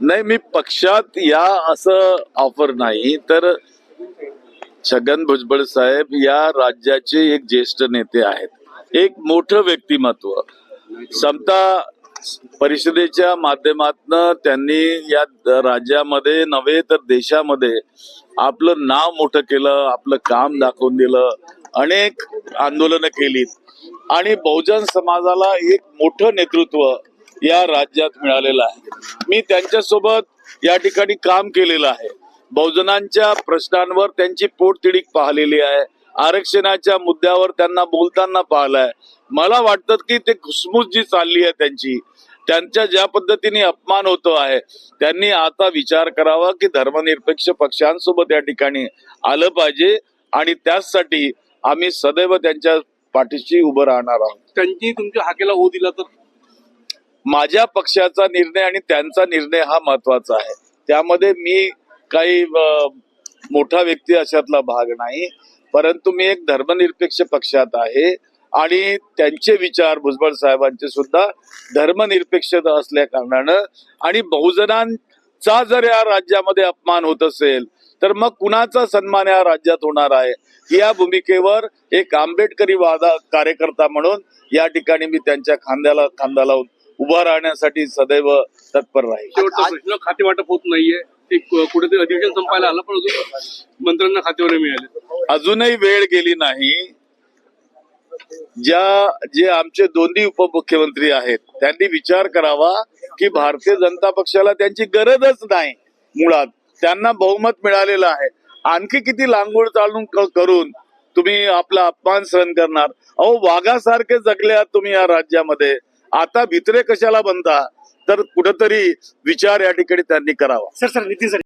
नाही मी पक्षात या असं ऑफर नाही तर छगन भुजबळ साहेब या राज्याचे एक ज्येष्ठ नेते आहेत. एक मोठं व्यक्तिमत्व. समता परिषदेच्या माध्यमातन त्यांनी या राज्यामध्ये नव्हे तर देशामध्ये आपलं नाव मोठं केलं आपलं काम दाखवून दिलं अनेक आंदोलनं केलीत. आणि बहुजन समाजाला एक मोठं नेतृत्व या राज्यात मिळालेला आहे. मी त्यांच्यासोबत या ठिकाणी काम केलेलं आहे. बहुजनांच्या प्रश्नांवर त्यांची पोटतिडीक पाहिलेली आहे. आरक्षणाच्या मुद्द्यावर त्यांना बोलताना पाहिलंय. मला वाटतं की ते घुसमुस जी चालली आहे त्यांची त्यांच्या ज्या पद्धतीने अपमान होतो आहे त्यांनी आता विचार करावा की धर्मनिरपेक्ष पक्षांसोबत या ठिकाणी आलं पाहिजे आणि त्याचसाठी आम्ही सदैव त्यांच्या पाठीशी उभं राहणार आहोत. त्यांनी तुमच्या हाकेला हो दिला तर माझ्या पक्षाचा निर्णय आणि त्यांचा निर्णय हा महत्त्वाचा आहे. त्यामध्ये मी काही मोठा व्यक्ती अशातला भाग नाही. परंतु मी एक धर्मनिरपेक्ष पक्षात आहे आणि त्यांचे विचार भुजबळ साहेबांचे सुद्धा धर्मनिरपेक्षता असल्या कारणानं आणि बहुजनांचा जर या राज्यामध्ये अपमान होत असेल तर मग कुणाचा सन्मान या राज्यात होणार आहे? या भूमिकेवर एक आंबेडकरी वादा कार्यकर्ता म्हणून या ठिकाणी मी त्यांच्या खांद्याला खांद्याला उभा राहण्यासाठी सदैव तत्पर राहील. शेवटचा प्रश्न. खाते वाटप होत नाहीये. ते कुठेतरी अधिवेशन संपायला आलं पण अजून मंत्र्यांना खातेवाले मिळाले. अजूनही वेळ गेली नाही. ज्या जे आमचे दोन्ही उपमुख्यमंत्री आहेत त्यांनी विचार करावा की भारतीय जनता पक्षाला त्यांची गरजच नाही. मुळात त्यांना बहुमत मिळालेलं आहे. आणखी किती लांगूड चालून करून तुम्ही आपला अपमान सहन करणार? अहो वाघासारखे जगले आहात तुम्ही या राज्यामध्ये. आता भित्रे कशाला बनता? तर कुठंतरी विचार या ठिकाणी त्यांनी करावा. Sir sir Nitin sir